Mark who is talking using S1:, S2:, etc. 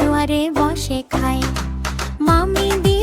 S1: দুয়ারে বসে খায়। মামি দিয়ে